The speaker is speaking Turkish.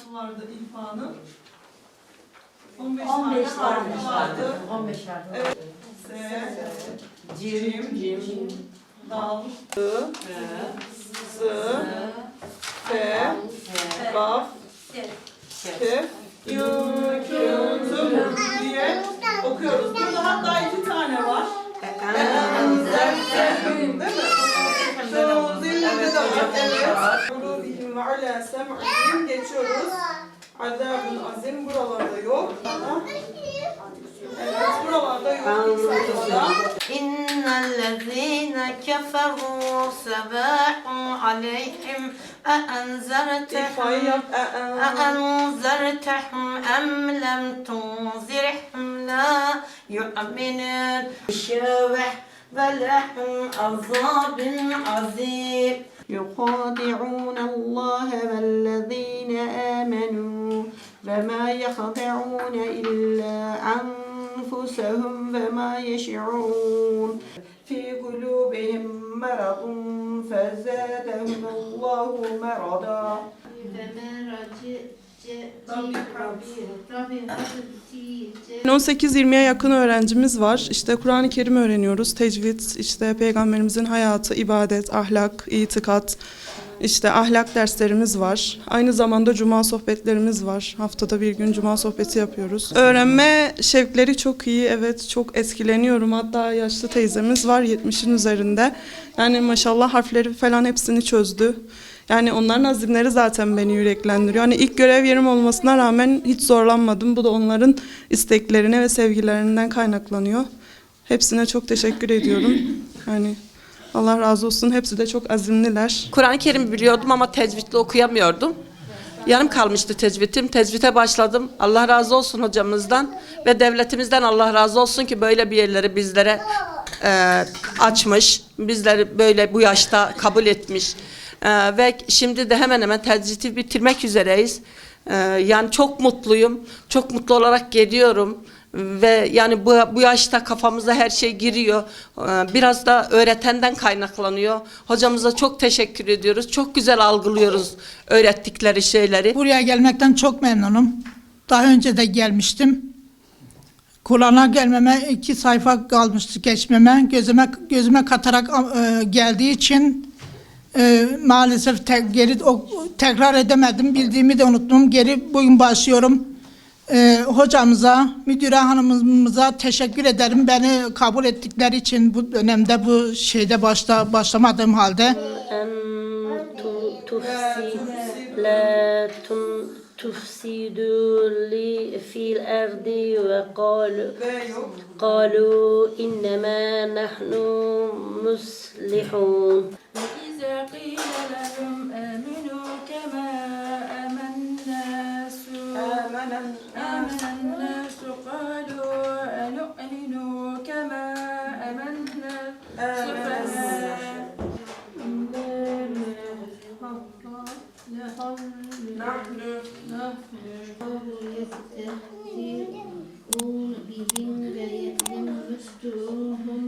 harfi vardı İlfan'ın? 15, 15 tane harfi vardı. 15 harfi. Evet. S, Cim, Dal, I, Z, F, Gaf, Kef, Yü, Kü, diye okuyoruz. Burada hatta iki tane var. Değil mi? Şu zilinde de var. Evet. Kurubihim ve ala sem'ihim geçiyoruz. Azabun azim buralarda yok. Evet buralarda yok. Sayfada. إن الذين كفروا سواء عليهم أأنذرتهم İfayı yap. Ee, أأنذرتهم أم لم تنذرهم لا يؤمنون شوح ولهم عذاب عظيم. يخادعون الله والذين آمنوا وما يخدعون إلا أنفسهم وما يشعرون. في قلوبهم مرض فزادهم الله مرضا. Rabbi 18-20'ye yakın öğrencimiz var. İşte Kur'an-ı Kerim öğreniyoruz. Tecvid, işte peygamberimizin hayatı, ibadet, ahlak, itikat, işte ahlak derslerimiz var. Aynı zamanda cuma sohbetlerimiz var. Haftada bir gün cuma sohbeti yapıyoruz. Öğrenme şevkleri çok iyi. Evet çok etkileniyorum. Hatta yaşlı teyzemiz var 70'in üzerinde. Yani maşallah harfleri falan hepsini çözdü. Yani onların azimleri zaten beni yüreklendiriyor. Hani ilk görev yerim olmasına rağmen hiç zorlanmadım. Bu da onların isteklerine ve sevgilerinden kaynaklanıyor. Hepsine çok teşekkür ediyorum. Yani Allah razı olsun. Hepsi de çok azimliler. Kur'an-ı Kerim biliyordum ama tecvidle okuyamıyordum. Yarım kalmıştı tecvidim. Tecvide başladım. Allah razı olsun hocamızdan ve devletimizden Allah razı olsun ki böyle bir yerleri bizlere e, açmış. Bizleri böyle bu yaşta kabul etmiş. E, ve şimdi de hemen hemen tecvidi bitirmek üzereyiz. E, yani çok mutluyum. Çok mutlu olarak geliyorum. Ve yani bu, bu yaşta kafamıza her şey giriyor. Ee, Biraz da öğretenden kaynaklanıyor. Hocamıza çok teşekkür ediyoruz. Çok güzel algılıyoruz öğrettikleri şeyleri. Buraya gelmekten çok memnunum. Daha önce de gelmiştim. Kur'an'a gelmeme iki sayfa kalmıştı geçmeme. Gözüme gözüme katarak e, geldiği için e, maalesef te- geri o, tekrar edemedim. Bildiğimi de unuttum. Geri bugün başlıyorum. E, hocamıza, müdüre hanımımıza teşekkür ederim. Beni kabul ettikleri için bu dönemde bu şeyde başta başlamadığım halde. أن ت- تفسد لا تن- تفسدوا لي في الأرض وقالوا Ve yok. قالوا إنما نحن مصلحون إذا قيل لهم آمنوا كما آمن الناس آمن الناس قالوا أنؤمن كما آمنا سفهاء نحن نحن يستهزئون بهم لا يسترهم